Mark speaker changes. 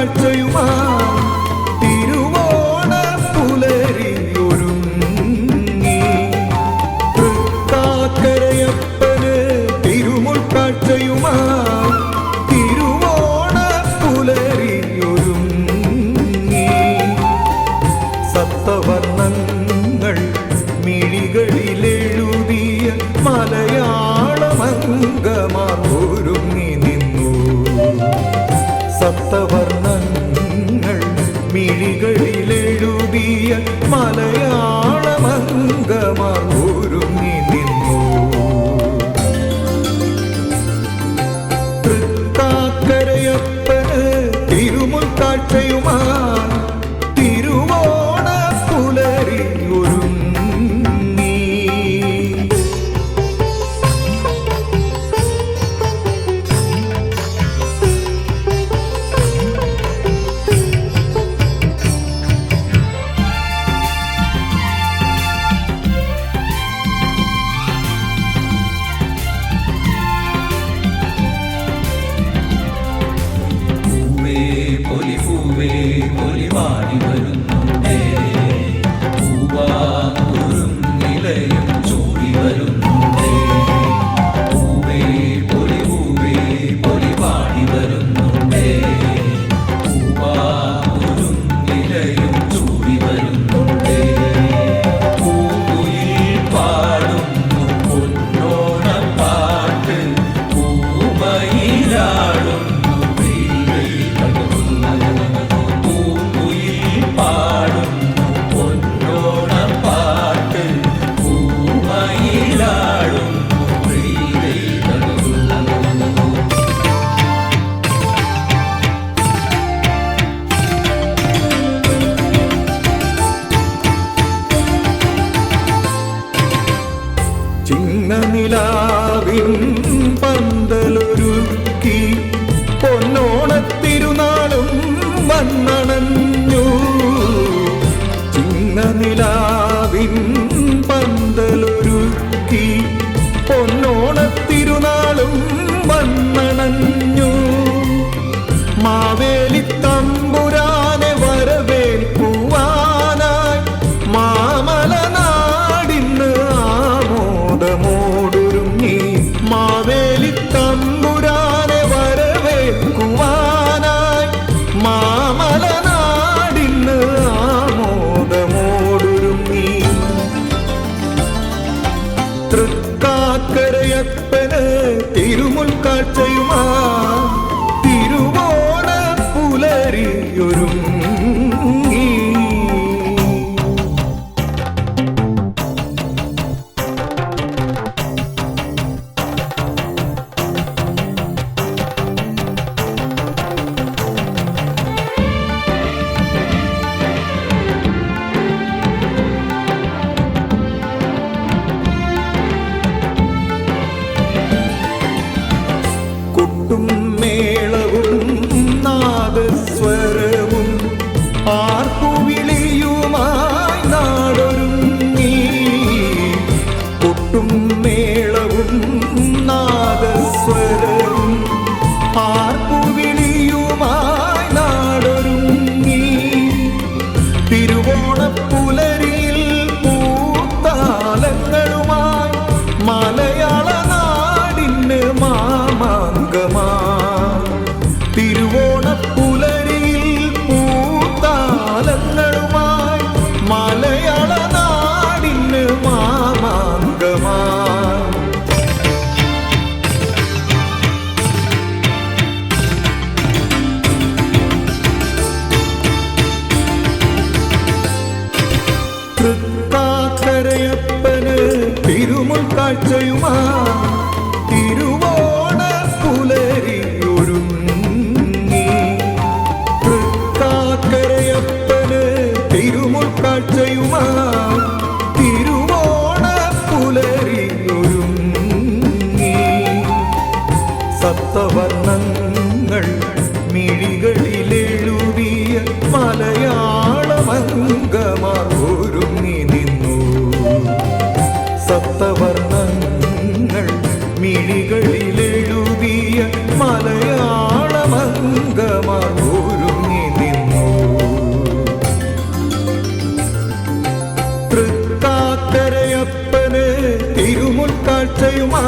Speaker 1: வாழ்க்கையுமா puro. Maveli തമ്പുരാനെ വരവേൽക്കുവാനായി മാമല നാടിന്ന് ആമോദമോടുരുങ്ങി മാവേലി തമ്പുരാനെ വരവേൽക്കുവാനായി മാമല നാടിന്ന് ആമോദമോടൊരുങ്ങി തൃക്കാക്കരയപ്പന് കാഴ്ചയുമാ i name. കാഴ്ചയുമാ. തിരുവോണ പുലരിയൊരുങ്ങി തൃക്കാക്കരയപ്പന് തിരുമുൾ കാഴ്ചയുമാ. തിരുവോണ പുലരിയൊരുങ്ങി സത്തവർണങ്ങൾ മിഴികളിൽ കിളികളിലെഴുതിയ മലയാളമംഗമൂരുങ്ങി നിന്നു. തൃക്കാക്കരയപ്പന് തിരുമുൾക്കാഴ്ചയുമാ